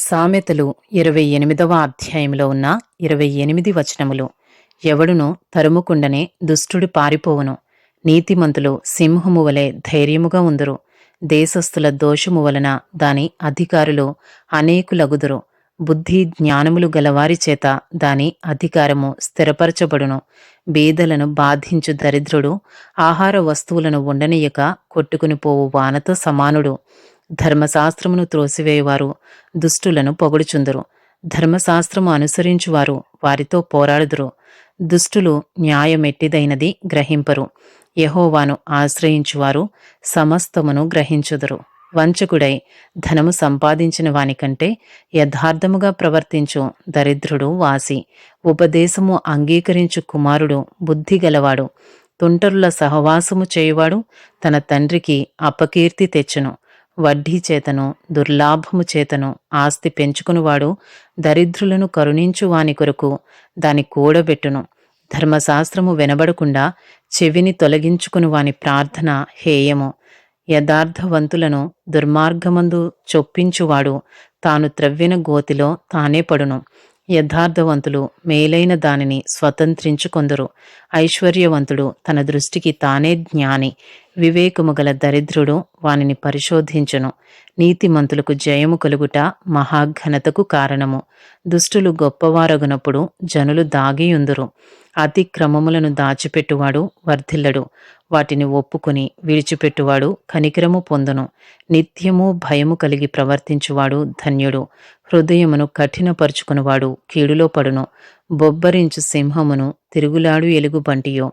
సామెతలు ఇరవై ఎనిమిదవ అధ్యాయంలో ఉన్న ఇరవై ఎనిమిది వచనములు. ఎవడును తరుముకుండనే దుష్టుడు పారిపోవును. నీతిమంతులు సింహము వలె ధైర్యముగా ఉందురు. దేశస్థుల దోషము వలన దాని అధికారులు అనేకులగుదురు. బుద్ధి జ్ఞానములు గలవారి చేత దాని అధికారము స్థిరపరచబడును. బీదలను బాధించు దరిద్రుడు ఆహార వస్తువులను ఉండనీయక కొట్టుకుని పోవు వానతో సమానుడు. ధర్మశాస్త్రమును త్రోసివేయువారు దుష్టులను పొగడుచుందురు. ధర్మశాస్త్రము అనుసరించువారు వారితో పోరాడుదురు. దుష్టులు న్యాయమెట్టిదైనది గ్రహింపరు. యహోవాను ఆశ్రయించువారు సమస్తమును గ్రహించుదురు. వంచకుడై ధనము సంపాదించిన వానికంటే యథార్థముగా ప్రవర్తించు దరిద్రుడు వాసి ఉపదేశము అంగీకరించు కుమారుడు బుద్ధిగలవాడు తుంటరుల సహవాసము చేయువాడు తన తండ్రికి అపకీర్తి తెచ్చును. వడ్డీ చేతను దుర్లాభము చేతను ఆస్తి పెంచుకునివాడు దరిద్రులను కరుణించు వాని కొరకు దాని కూడబెట్టును. ధర్మశాస్త్రము వినబడకుండా చెవిని తొలగించుకుని వాని ప్రార్థన హేయము. యథార్థవంతులను దుర్మార్గమందు చొప్పించువాడు తాను త్రవ్విన గోతిలో తానే పడును. యథార్థవంతులు మేలైన దానిని స్వతంత్రించుకొందురు. ఐశ్వర్యవంతుడు తన దృష్టికి తానే జ్ఞాని. వివేకము గల దరిద్రుడు వానిని పరిశోధించును. నీతిమంతులకు జయము కలుగుట మహాఘనతకు కారణము. దుష్టులు గొప్పవారగునప్పుడు జనులు దాగియుందురు. అతిక్రమములను దాచిపెట్టువాడు వర్ధిల్లడు. వాటిని ఒప్పుకొని విడిచిపెట్టువాడు కనికరము పొందును. నిత్యము భయము కలిగి ప్రవర్తించువాడు ధన్యుడు. హృదయమును కఠినపరుచుకునివాడు కీడులో పడును. బొబ్బరించు సింహమును తిరుగులాడు ఎలుగుబంటియో.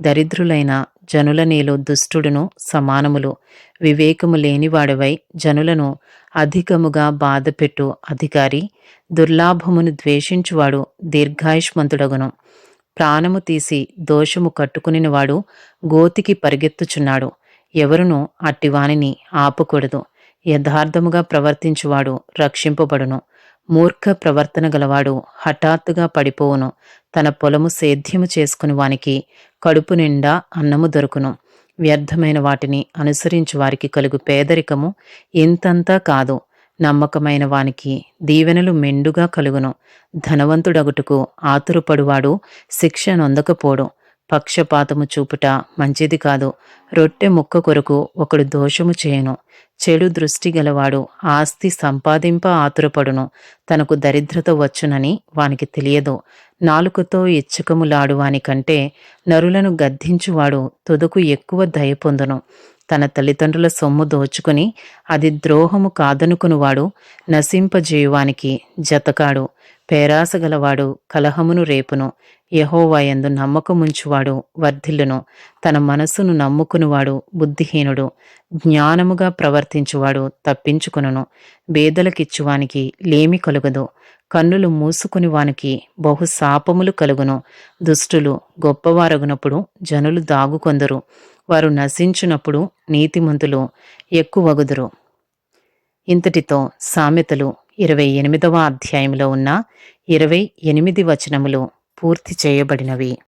దరిద్రులైన జనుల నేలో దుష్టుడును సమానములు. వివేకము లేనివాడవై జనులను అధికముగా బాధపెట్టు అధికారి. దుర్లాభమును ద్వేషించువాడు దీర్ఘాయుష్మంతుడగును. ప్రాణము తీసి దోషము కట్టుకునినవాడు గోతికి పరిగెత్తుచున్నాడు. ఎవరును అట్టివానిని ఆపకూడదు. యథార్థముగా ప్రవర్తించువాడు రక్షింపబడును. మూర్ఖ ప్రవర్తన గలవాడు హఠాత్తుగా పడిపోవును. తన పొలము సేద్యము చేసుకుని వానికి కడుపు నిండా అన్నము దొరుకును. వ్యర్థమైన వాటిని అనుసరించి వారికి కలుగు పేదరికము ఇంతంతా కాదు. నమ్మకమైన వానికి దీవెనలు మెండుగా కలుగును. ధనవంతుడగుటకు ఆతురపడువాడు శిక్ష నొందకపోడు. పక్షపాతము చూపుట మంచిది కాదు. రొట్టె ముక్క కొరకు ఒకడు దోషము చేయను. చెడు దృష్టి గలవాడు ఆస్తి సంపాదింప ఆతురపడును. తనకు దరిద్రత వచ్చునని వానికి తెలియదు. నాలుకతో ఇచ్చకములాడువాని కంటే నరులను గద్దించువాడు తుదకు ఎక్కువ దయ పొందును. తన తల్లిదండ్రుల సొమ్ము దోచుకుని అది ద్రోహము కాదనుకునివాడు నశింపజేయువానికి జతకాడు. పేరాసగలవాడు కలహమును రేపును యహోవాయందు నమ్మకముంచువాడు వర్ధిల్లును. తన మనస్సును నమ్ముకునివాడు బుద్ధిహీనుడు జ్ఞానముగా ప్రవర్తించువాడు తప్పించుకును బేదలకిచ్చువానికి లేమి కలుగదు కన్నులు మూసుకుని వానికి బహు శాపములు కలుగును. దుష్టులు గొప్పవారగునప్పుడు జనులు దాగుకొందరు. వారు నశించునప్పుడు నీతిమంతులు ఎక్కువగుదురు. ఇంతటితో సామెతలు ఇరవై ఎనిమిదవ అధ్యాయంలో ఉన్న ఇరవై ఎనిమిది వచనములు పూర్తి చేయబడినవి.